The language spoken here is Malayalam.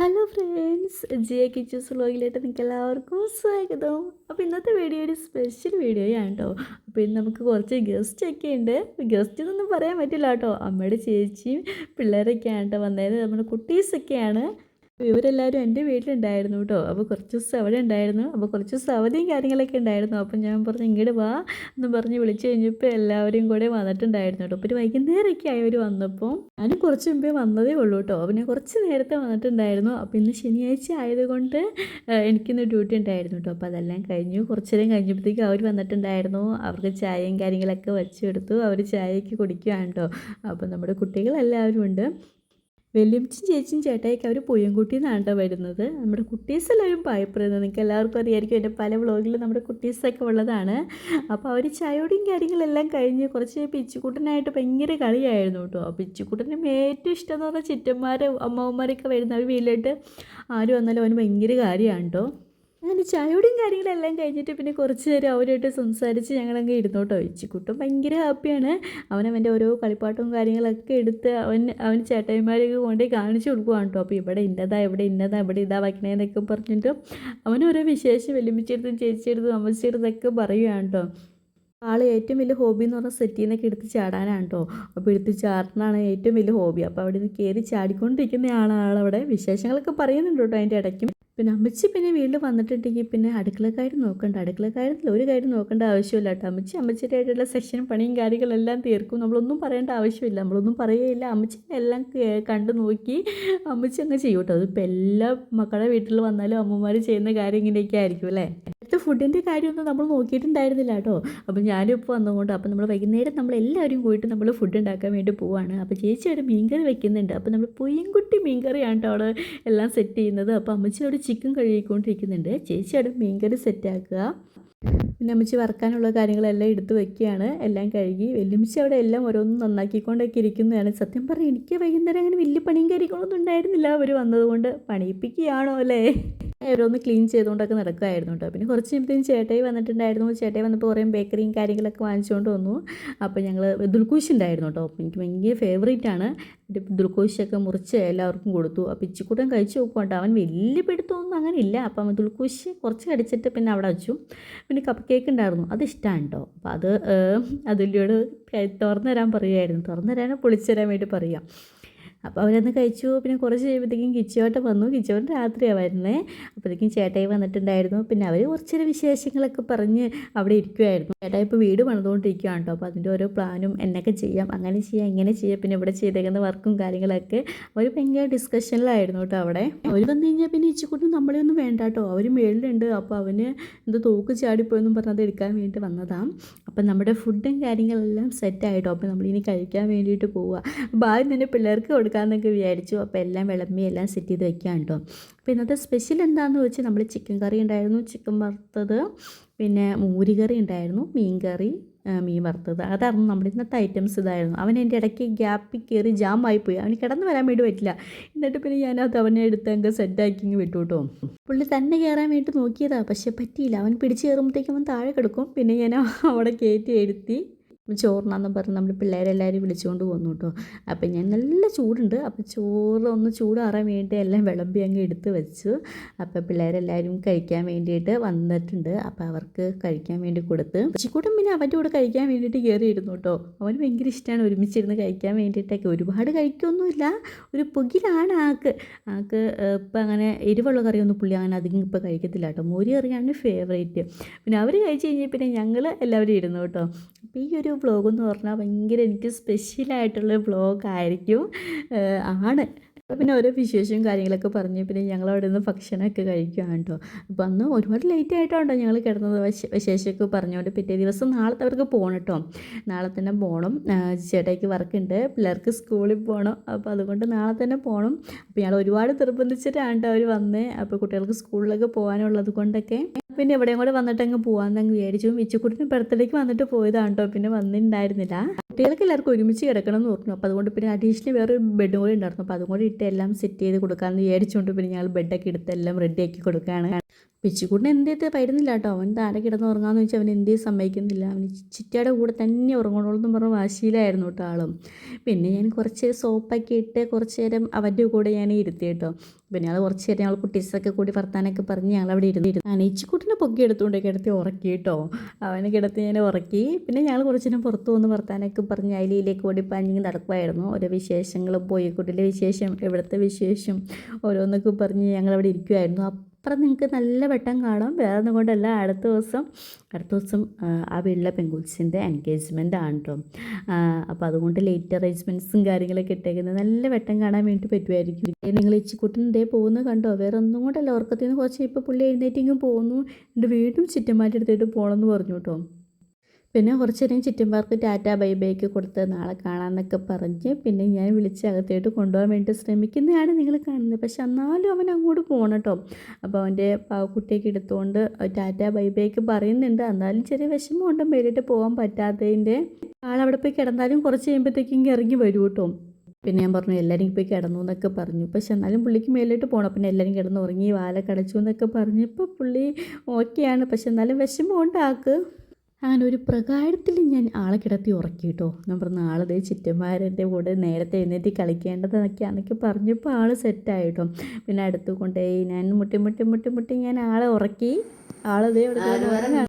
ഹലോ ഫ്രണ്ട്സ് ജിയ കിച്ചൂസ് വ്ലോഗിലേക്ക് നിങ്ങൾക്ക് എല്ലാവർക്കും സ്വാഗതം. അപ്പോൾ ഇന്നത്തെ വീഡിയോ ഒരു സ്പെഷ്യൽ വീഡിയോ ആണ് കേട്ടോ അപ്പോൾ ഇന്ന് നമുക്ക് കുറച്ച് ഗസ്റ്റ് ഒക്കെ ഉണ്ട്. ഗസ്റ്റ് എന്നൊന്നും പറയാൻ പറ്റില്ല കേട്ടോ അമ്മയുടെ ചേച്ചിയും പിള്ളേരൊക്കെയാണ് കേട്ടോ വന്നത് നമ്മുടെ കുട്ടീസൊക്കെയാണ് ഇവരെല്ലാവരും എന്റെ വീട്ടിലുണ്ടായിരുന്നു കേട്ടോ. അപ്പോൾ കുറച്ച് ദിവസം അവിടെ ഉണ്ടായിരുന്നു. അപ്പോൾ കുറച്ച് ദിവസം അവധിയും കാര്യങ്ങളൊക്കെ ഉണ്ടായിരുന്നു. അപ്പം ഞാൻ പറഞ്ഞു ഇങ്ങോട്ട് വാ എന്ന് പറഞ്ഞ് വിളിച്ചു കഴിഞ്ഞപ്പോൾ എല്ലാവരും കൂടെ വന്നിട്ടുണ്ടായിരുന്നു കേട്ടോ. ഒരു വൈകുന്നേരമൊക്കെ ആയി അവർ വന്നപ്പോൾ ഞാൻ കുറച്ച് മുമ്പേ വന്നതേ ഉള്ളൂ കേട്ടോ. പിന്നെ കുറച്ച് നേരത്തെ വന്നിട്ടുണ്ടായിരുന്നു. അപ്പോൾ ഇന്ന് ശനിയാഴ്ച ആയതുകൊണ്ട് എനിക്കിന്ന് ഡ്യൂട്ടി ഉണ്ടായിരുന്നു കേട്ടോ. അപ്പോൾ അതെല്ലാം കഴിഞ്ഞു. കുറച്ച് നേരം കഴിഞ്ഞപ്പോഴത്തേക്കും അവർ വന്നിട്ടുണ്ടായിരുന്നു. അവർക്ക് ചായയും കാര്യങ്ങളൊക്കെ വെച്ചെടുത്തു അവർ ചായയൊക്കെ കുടിക്കുകയാണ് കേട്ടോ. അപ്പോൾ നമ്മുടെ കുട്ടികളെല്ലാവരും ഉണ്ട് വലിയമ്മച്ചും ചേച്ചിയും ചേട്ടായിക്ക് അവർ പുയ്യൻകുട്ടി എന്നാണ് കേട്ടോ വരുന്നത്. നമ്മുടെ കുട്ടീസ് എല്ലാവരും പായപ്പെടുന്നത് നിങ്ങൾക്ക് എല്ലാവർക്കും അറിയായിരിക്കും. എന്റെ പല വ്ളോഗിലും നമ്മുടെ കുട്ടീസൊക്കെ ഉള്ളതാണ്. അപ്പോൾ അവർ ചായയോടും കാര്യങ്ങളെല്ലാം കഴിഞ്ഞ് കുറച്ച് പിച്ചുക്കുട്ടനായിട്ട് ഭയങ്കര കളിയായിരുന്നു കേട്ടോ. അപ്പോൾ പിച്ചുക്കുട്ടനും ഏറ്റവും ഇഷ്ടം എന്ന് പറഞ്ഞാൽ ചിറ്റന്മാർ അമ്മമാരൊക്കെ വരുന്ന അവർ വീട്ടിലോട്ട് ആര് വന്നാലും അവന് ഭയങ്കര കാര്യമാണ് കേട്ടോ. അങ്ങനെ ചായയോടും കാര്യങ്ങളെല്ലാം കഴിഞ്ഞിട്ട് പിന്നെ കുറച്ച് നേരം അവരുമായിട്ട് സംസാരിച്ച് ഞങ്ങളങ്ങ് ഇരുന്നു കേട്ടോ ഇച്ചിക്കുട്ടും ഭയങ്കര ഹാപ്പിയാണ്. അവൻ അവന്റെ ഓരോ കളിപ്പാട്ടും കാര്യങ്ങളൊക്കെ എടുത്ത് അവൻ അവൻ ചേട്ടന്മാരെയൊക്കെ കൊണ്ടുപോയി കാണിച്ചു കൊടുക്കുവാണ് കേട്ടോ. അപ്പോൾ ഇവിടെ ഇന്നതാ ഇവിടെ ഇന്നതാ ഇവിടെ ഇതാ വയ്ക്കണേന്നൊക്കെ പറഞ്ഞിട്ട് അവൻ ഓരോ വിശേഷം വെല്ലുമിച്ചെടുത്തും ചേച്ചിയെടുത്തും അമ്മച്ചെടുത്തൊക്കെ പറയുകയാണ് കേട്ടോ. ആൾ ഏറ്റവും വലിയ ഹോബി എന്ന് പറഞ്ഞാൽ സെറ്റിൽ നിന്നൊക്കെ എടുത്ത് ചാടാനാണ് കേട്ടോ. അപ്പോൾ എടുത്ത് ചാടനാണ് ഏറ്റവും വലിയ ഹോബി. അപ്പോൾ അവിടെ നിന്ന് കയറി ചാടിക്കൊണ്ടിരിക്കുന്ന ആളാണ് ആളവിടെ. വിശേഷങ്ങളൊക്കെ പറയുന്നുണ്ട് കേട്ടോ അതിന്റെ ഇടയ്ക്കും. പിന്നെ അമ്മച്ചി പിന്നെ വീട്ടിൽ വന്നിട്ടുണ്ടെങ്കിൽ പിന്നെ അടുക്കളക്കാരും നോക്കണ്ട. അടുക്കളക്കാര്യത്തിൽ ഒരു കാര്യം നോക്കേണ്ട ആവശ്യമില്ല കേട്ടോ. അമ്മച്ചി അമ്മച്ചിയുടെ ആയിട്ടുള്ള സെക്ഷനും പണിയും കാര്യങ്ങളെല്ലാം തീർക്കും. നമ്മളൊന്നും പറയേണ്ട ആവശ്യമില്ല. നമ്മളൊന്നും പറയുകയില്ല. അമ്മച്ചി എല്ലാം കണ്ടു നോക്കി അമ്മച്ചി അങ്ങ് ചെയ്യും കേട്ടോ. അതിപ്പോൾ എല്ലാ മക്കളുടെ വീട്ടിൽ വന്നാലും അമ്മമാർ ചെയ്യുന്ന കാര്യം ഇങ്ങനെയൊക്കെ ആയിരിക്കും അല്ലേ? അടുത്ത ഫുഡിന്റെ കാര്യമൊന്നും നമ്മൾ നോക്കിയിട്ടുണ്ടായിരുന്നില്ല കേട്ടോ. അപ്പോൾ ഇപ്പോൾ വന്നുകൊണ്ട് അപ്പോൾ നമ്മൾ വൈകുന്നേരം നമ്മൾ എല്ലാവരും പോയിട്ട് നമ്മൾ ഫുഡ് ഉണ്ടാക്കാൻ വേണ്ടി പോവാണ്. അപ്പോൾ ചേച്ചി അവിടെ മീൻകറി വെക്കുന്നുണ്ട്. അപ്പോൾ നമ്മൾ പുയ്യൻകുട്ടി മീൻകറിയാണ് കേട്ടോ അവിടെ എല്ലാം സെറ്റ് ചെയ്യുന്നത്. അപ്പോൾ അമ്മച്ചി അവിടെ ചിക്കൻ കഴുകിക്കൊണ്ടിരിക്കുന്നുണ്ട്. ചേച്ചി അവിടെ മീൻകറി സെറ്റാക്കുക പിന്നെ അമ്മച്ചി വറക്കാനുള്ള കാര്യങ്ങളെല്ലാം എടുത്തു വെക്കുകയാണ്. എല്ലാം കഴുകി വെല്ലുമിച്ചി അവിടെ എല്ലാം ഓരോന്നും നന്നാക്കിക്കൊണ്ടൊക്കെ ഇരിക്കുന്നതാണ്. സത്യം പറഞ്ഞാൽ എനിക്ക് വൈകുന്നേരം അങ്ങനെ വലിയ പണിയും കാര്യങ്ങളൊന്നും ഉണ്ടായിരുന്നില്ല. അവർ വന്നതുകൊണ്ട് പണിയിപ്പിക്കുകയാണോ അല്ലേ? ഓരോന്ന് ക്ലീൻ ചെയ്തുകൊണ്ടൊക്കെ നടക്കുമായിരുന്നു കേട്ടോ പിന്നെ കുറച്ച് കഴിയുമ്പോഴത്തേക്കും ചേട്ടായി വന്നിട്ടുണ്ടായിരുന്നു. ചേട്ടായി വന്നപ്പോൾ കുറേ ബേക്കറിയും കാര്യങ്ങളൊക്കെ വാങ്ങിച്ചുകൊണ്ട് വന്നു. അപ്പോൾ ഞങ്ങൾ ദുൽക്കൂശ് ഉണ്ടായിരുന്നു കേട്ടോ എനിക്ക് ഭയങ്കര ഫേവറേറ്റ് ആണ്. ദുൽക്കൂശൊക്കെ മുറിച്ച് എല്ലാവർക്കും കൊടുത്തു. അപ്പോൾ ഇച്ചിക്കൂട്ടം കഴിച്ച് നോക്കുകൊണ്ട് അവൻ വലിയ പിടുത്തമൊന്നും അങ്ങനെ ഇല്ല അപ്പം ദുൽക്കൂശ് കുറച്ച് കടിച്ചിട്ട് പിന്നെ അവിടെ വെച്ചു. പിന്നെ കപ്പ് കേക്ക് ഉണ്ടായിരുന്നു. അത് ഇഷ്ടമാണ് കേട്ടോ അപ്പോൾ അത് അതിലൂടെ തുറന്നു തരാൻ പറയുമായിരുന്നു തുറന്നു തരാനോ പൊളിച്ചു തരാൻ വേണ്ടി പറയാം. അപ്പോൾ അവരന്ന് കഴിച്ചു. പിന്നെ കുറച്ച് കഴിയുമ്പോഴത്തേക്കും കിച്ചോട്ടം വന്നു. കിച്ചോട്ടം വരുന്നത് അപ്പോഴത്തേക്കും ചേട്ടായി വന്നിട്ടുണ്ടായിരുന്നു. പിന്നെ അവർ കുറച്ചൊരു വിശേഷങ്ങളൊക്കെ പറഞ്ഞ് അവിടെ ഇരിക്കുമായിരുന്നു ചേട്ടായി ഇപ്പോൾ വീട് പണിതുകൊണ്ടിരിക്കുകയാണ് കേട്ടോ. അപ്പോൾ അതിന്റെ ഓരോ പ്ലാനും എന്നൊക്കെ ചെയ്യാം. അങ്ങനെ ചെയ്യാം ഇങ്ങനെ ചെയ്യാം. പിന്നെ ഇവിടെ ചെയ്തേക്കുന്ന വർക്കും കാര്യങ്ങളൊക്കെ അവർ ഭയങ്കര ഡിസ്കഷനിലായിരുന്നു കേട്ടോ അവിടെ. അവർ വന്നു കഴിഞ്ഞാൽ പിന്നെ ഇച്ചിക്കൂട്ടും നമ്മളെ ഒന്നും വേണ്ട കേട്ടോ. അവർ മേളിലുണ്ട്. അപ്പോൾ അവന് എന്തോ തോക്ക് ചാടിപ്പോയെന്നും പറഞ്ഞത് എടുക്കാൻ വേണ്ടി വന്നതാണ് അപ്പം നമ്മുടെ ഫുഡും കാര്യങ്ങളെല്ലാം സെറ്റായിട്ടോ അപ്പോൾ നമ്മളിനി കഴിക്കാൻ വേണ്ടിയിട്ട് പോവുക ആദ്യം തന്നെ പിള്ളേർക്ക് കൊടുക്കാമെന്നൊക്കെ വിചാരിച്ചു. അപ്പോൾ എല്ലാം വിളമ്പി എല്ലാം സെറ്റ് ചെയ്ത് വെക്കാം കേട്ടോ അപ്പോൾ ഇന്നത്തെ സ്പെഷ്യൽ എന്താണെന്ന് വെച്ചാൽ നമ്മൾ ചിക്കൻ കറി ഉണ്ടായിരുന്നു ചിക്കൻ വറുത്തത്. പിന്നെ മൂരികറി ഉണ്ടായിരുന്നു മീൻ കറി മീൻ വറുത്തത്. അതായിരുന്നു നമ്മുടെ ഇന്നത്തെ ഐറ്റംസ് ഇതായിരുന്നു. അവൻ എന്റെ ഇടയ്ക്ക് ഗ്യാപ്പിൽ കയറി ജാം ആയിപ്പോയി അവന് കിടന്ന് വരാൻ വേണ്ടി പറ്റില്ല. എന്നിട്ട് പിന്നെ ഞാനത് അവനെ എടുത്ത് അങ്ങ് സെറ്റാക്കി ഇങ്ങ് വിട്ടു കേട്ടോ പുള്ളി തന്നെ കയറാൻ വേണ്ടി നോക്കിയതാണ് പക്ഷെ പറ്റിയില്ല. അവൻ പിടിച്ച് കയറുമ്പോഴത്തേക്കും അവൻ താഴെ കിടക്കും. പിന്നെ ഞാൻ അവിടെ കയറ്റി എടുത്തി ചോറിനാന്ന് പറഞ്ഞ് നമ്മൾ പിള്ളേരെല്ലാവരും വിളിച്ചുകൊണ്ട് പോന്നു കേട്ടോ. അപ്പം ഞാൻ നല്ല ചൂടുണ്ട്. അപ്പം ചോറ് ഒന്ന് ചൂടാറാൻ വേണ്ടി എല്ലാം വിളമ്പി അങ്ങ് എടുത്ത് വെച്ചു. അപ്പം പിള്ളേരെല്ലാവരും കഴിക്കാൻ വേണ്ടിയിട്ട് വന്നിട്ടുണ്ട്. അപ്പം അവർക്ക് കഴിക്കാൻ വേണ്ടി കൊടുത്ത് ചിക്കൂട്ടൻ പിന്നെ അവന്റെ കൂടെ കഴിക്കാൻ വേണ്ടിയിട്ട് കയറിയിരുന്നു കേട്ടോ. അവന് ഭയങ്കര ഇഷ്ടമാണ് ഒരുമിച്ചിരുന്ന് കഴിക്കാൻ വേണ്ടിയിട്ടൊക്കെ. ഒരുപാട് കഴിക്കൊന്നുമില്ല. ഒരു പുകിലാണ് ആക്ക്. ആക്ക് ഇപ്പം അങ്ങനെ എരിവുള്ള കറിയൊന്നും പുള്ളി അങ്ങനെ അധികം ഇപ്പോൾ കഴിക്കത്തില്ല കേട്ടോ. മോരി കറിയാണ് ഫേവറേറ്റ്. പിന്നെ അവർ കഴിച്ച് കഴിഞ്ഞാൽ പിന്നെ ഞങ്ങൾ എല്ലാവരും ഇരുന്നു കേട്ടോ. അപ്പോൾ ഈ ഒരു വ്ളോഗ് എന്ന് പറഞ്ഞാൽ ഭയങ്കര എനിക്ക് സ്പെഷ്യലായിട്ടുള്ള ആയിരിക്കും. ആണ്. പിന്നെ ഓരോ വിശേഷവും കാര്യങ്ങളൊക്കെ പറഞ്ഞ് പിന്നെ ഞങ്ങൾ അവിടെ നിന്ന് ഭക്ഷണമൊക്കെ കഴിക്കുകയാണ് കേട്ടോ. അപ്പോൾ അന്ന് ഒരുപാട് ലേറ്റ് ആയിട്ടുണ്ടോ ഞങ്ങൾ കിടന്നത്. വിശ- വിശേഷമൊക്കെ പറഞ്ഞുകൊണ്ട് പിറ്റേ ദിവസം നാളത്തെ അവർക്ക് പോകണം കേട്ടോ. നാളെ തന്നെ പോകണം ചേട്ടായിക്ക് വർക്കുണ്ട് പിള്ളേർക്ക് സ്കൂളിൽ പോകണം അപ്പോൾ അതുകൊണ്ട് നാളെ തന്നെ പോകണം അപ്പോൾ ഞങ്ങൾ ഒരുപാട് നിർബന്ധിച്ചിട്ടാണ് കേട്ടോ അവർ വന്നേ. അപ്പോൾ കുട്ടികൾക്ക് സ്കൂളിലൊക്കെ പോകാനുള്ളത് കൊണ്ടൊക്കെ. പിന്നെ എവിടെയും കൂടെ വന്നിട്ട് അങ്ങ് പോകാമെന്നങ്ങ് വിചാരിച്ചു. മിച്ചക്കുട്ടിന് ബർത്ത്ഡേക്ക് വന്നിട്ട് പോയതാണ് കേട്ടോ. പിന്നെ വന്നിട്ടുണ്ടായിരുന്നില്ല കുട്ടികൾക്ക് എല്ലാവർക്കും ഒരുമിച്ച് കിടക്കണം എന്ന് പറഞ്ഞു അപ്പോൾ അതുകൊണ്ട് പിന്നെ അഡീഷണൽ വേറെ ബെഡ് കൂടി ഉണ്ടായിരുന്നു. അപ്പോൾ അതും കൂടി ഇട്ട് എല്ലാം സെറ്റ് ചെയ്ത് കൊടുക്കാമെന്ന് വിചാരിച്ചുകൊണ്ട് പിന്നെ ഞങ്ങൾ ബെഡൊക്കെ എടുത്ത് എല്ലാം റെഡിയാക്കി കൊടുക്കുകയാണ്. പിച്ചിക്കൂട്ടിന് എന്ത് ചെയ്ത് പറ്റുന്നില്ല കേട്ടോ. അവൻ താര കിടന്ന് ഉറങ്ങാന്ന് വെച്ചാൽ അവൻ എന്തേ സമ്മതിക്കുന്നില്ല. അവൻ ചിറ്റയുടെ കൂടെ തന്നെ ഉറങ്ങണോളൂ എന്ന് പറഞ്ഞ വാശിയിലായിരുന്നു കേട്ടോ ആളും. പിന്നെ ഞാൻ കുറച്ച് സോപ്പൊക്കെ ഇട്ട് കുറച്ച് നേരം അവന്റെ കൂടെ ഞാൻ ഇരുത്തി കേട്ടോ. പിന്നെ ഞങ്ങൾ കുറച്ച് നേരം ഞങ്ങൾ കുട്ടീസൊക്കെ കൂടി വർത്താനൊക്കെ പറഞ്ഞ് ഞങ്ങൾ അവിടെ ഇരുന്നിരുന്നു ഞാൻ ഇച്ചിക്കുട്ടിനെ പൊക്കി എടുത്തുകൊണ്ട് കിടത്തി ഉറക്കി കേട്ടോ. അവനെ കിടത്തി ഞാൻ ഉറക്കി. പിന്നെ ഞങ്ങൾ കുറച്ച് നേരം പുറത്ത് വന്ന് വർത്താനൊക്കെ പറഞ്ഞ് അയിലേക്ക് ഓടി പാഞ്ഞിങ്ങനെ നടക്കുമായിരുന്നു ഓരോ വിശേഷങ്ങളും പോയിക്കുട്ടിലെ വിശേഷം ഇവിടുത്തെ വിശേഷം ഓരോന്നൊക്കെ പറഞ്ഞ് ഞങ്ങൾ അവിടെ ഇരിക്കുമായിരുന്നു അപ്പുറം നിങ്ങൾക്ക് നല്ല വെട്ടം കാണാം. വേറെ ഒന്നും കൊണ്ടല്ല. അടുത്ത ദിവസം അടുത്ത ദിവസം ആ, വീട്ടിലെ പെൺകുച്ചിന്റെ എൻഗേജ്മെന്റ് ആണ് കേട്ടോ അപ്പോൾ അതുകൊണ്ട് ലേറ്റ് അറേഞ്ച്മെന്റ്സും കാര്യങ്ങളൊക്കെ ഇട്ടേക്കുന്നത് നല്ല വെട്ടം കാണാൻ വേണ്ടി പറ്റുമായിരിക്കും നിങ്ങൾ ഇച്ചിക്കുട്ടൻ ഇതേ പോകുന്നത് കണ്ടോ? വേറെ ഒന്നും കൊണ്ടല്ല. ഉറക്കത്തിൽ നിന്ന് കുറച്ച് ഇപ്പോൾ പുള്ളി എഴുന്നേറ്റിങ്ങും പോകുന്നു. എന്റെ വീണ്ടും ചുറ്റന്മാരുടെ അടുത്തേട്ട് പോകണമെന്ന് പറഞ്ഞു കേട്ടോ പിന്നെ കുറച്ച് നേരം ചുറ്റുംപാർക്ക് ടാറ്റ ബൈ ബൈക്ക് കൊടുത്ത് നാളെ കാണാമെന്നൊക്കെ പറഞ്ഞ് പിന്നെ ഞാൻ വിളിച്ച് അകത്തേട്ട് കൊണ്ടുപോകാൻ വേണ്ടി ശ്രമിക്കുന്നതാണ് നിങ്ങൾ കാണുന്നത്. പക്ഷെ എന്നാലും അവൻ അങ്ങോട്ട് പോകണം കേട്ടോ. അപ്പോൾ അവന്റെ പാവക്കുട്ടിയൊക്കെ എടുത്തുകൊണ്ട് ടാറ്റ ബൈ ബൈക്ക് പറയുന്നുണ്ട്. എന്നാലും ചെറിയ വിഷമമുണ്ട് മേലിട്ട് പോകാൻ പറ്റാത്തതിന്റെ ആളവിടെ പോയി കിടന്നാലും കുറച്ച് കഴിയുമ്പോഴത്തേക്കും ഇറങ്ങി വരും കേട്ടോ. പിന്നെ ഞാൻ പറഞ്ഞു എല്ലാവരും പോയി കിടന്നു എന്നൊക്കെ പറഞ്ഞു. പക്ഷെ എന്നാലും പുള്ളിക്ക് മേലോട്ട് പോകണം പിന്നെ എല്ലാവരും കിടന്ന് ഉറങ്ങി വാല കടച്ചു എന്നൊക്കെ പറഞ്ഞപ്പോൾ പുള്ളി ഓക്കെയാണ് പക്ഷെ എന്നാലും വിഷമമുണ്ട് ആൾക്ക് അങ്ങനെ ഒരു പ്രകാരത്തിൽ ഞാൻ ആളെ കിടത്തി ഉറക്കി കേട്ടോ ഞാൻ പറഞ്ഞ ചിറ്റന്മാരന്റെ കൂടെ നേരത്തെ എഴുന്നേറ്റ് കളിക്കേണ്ടതെന്നൊക്കെയാണെന്നൊക്കെ പറഞ്ഞപ്പോൾ ആൾ സെറ്റായിട്ടോ പിന്നെ അടുത്ത് കൊണ്ടുപോയി ഞാൻ മുട്ടി മുട്ടി മുട്ടി മുട്ടി ഞാൻ ആളെ ഉറക്കി ആളതേ ഉറങ്ങാണ്.